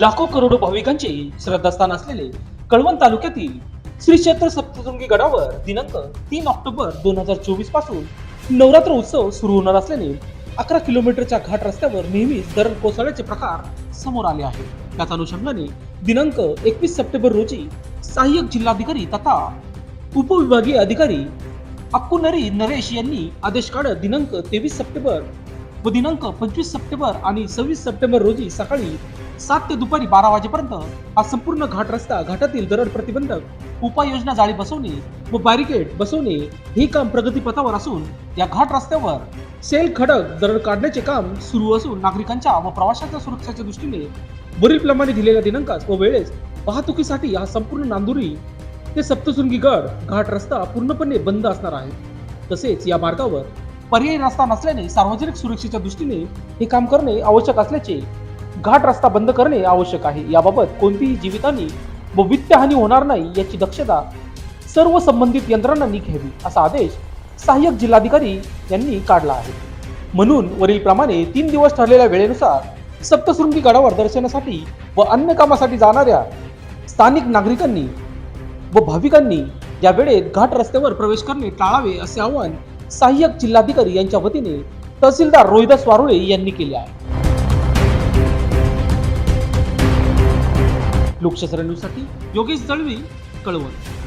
लाखो करोडो भाविकांचे श्रद्धास्थान असलेले कळवण तालुक्यातील श्री क्षेत्र सप्तशृंगी गडावर दिनांक तीन ऑक्टोबर दोन हजार चोवीसपासून नवरात्र उत्सव सुरू होणार असल्याने अकरा किलोमीटरच्या घाट रस्त्यावर नेहमीच दरड कोसळण्याचे प्रकार समोर आले आहेत. त्याच अनुषंगाने दिनांक एकवीस सप्टेंबर रोजी सहाय्यक जिल्हाधिकारी तथा उपविभागीय अधिकारी अक्कुनरी नरेश यांनी आदेश काढत दिनांक तेवीस सप्टेंबर व दिनांक पंचवीस सप्टेंबर आणि सव्वीस सप्टेंबर रोजी सकाळी सात ते दुपारी बारा वाजेपर्यंत हा संपूर्ण घाट रस्ता घाटातील दरड प्रतिबंधक उपाययोजना जाळी बसवणे व बॅरिकेड बसवणे हे काम प्रगतीपथावर असून या घाट रस्त्यावर सेल खडक दरड काढण्याचे काम सुरू असून नागरिकांच्या व प्रवाशांच्या सुरक्षेच्या दृष्टीने वरीलप्रमाणे दिलेल्या दिनांकास व वेळेस वाहतुकीसाठी हा संपूर्ण नांदुरी ते सप्तशृंगी गड घाट रस्ता पूर्णपणे बंद असणार आहे. तसेच या मार्गावर पर्यायी रस्ता नसल्याने सार्वजनिक सुरक्षेच्या दृष्टीने हे काम करणे आवश्यक असल्याचे घाट रस्ता बंद करणे आवश्यक आहे. याबाबत कोणतीही जीवितहानी व वित्तहानी होणार नाही याची दक्षता सर्व संबंधित यंत्रणांनी घ्यावी असा आदेश सहाय्यक जिल्हाधिकारी यांनी काढला आहे. म्हणून वरीलप्रमाणे तीन दिवस ठरलेल्या वेळेनुसार सप्तशृंगी गडावर दर्शनासाठी व अन्य कामासाठी जाणाऱ्या स्थानिक नागरिकांनी व भाविकांनी या वेळेत घाट रस्त्यावर प्रवेश करणे टाळावे असे आवाहन सहाय्यक जिल्हाधिकारी यांच्या वतीने तहसीलदार रोहिदास वारुळे यांनी केले आहे. लोकशास्त्र न्यूजसाठी योगेश दळवी कळवण.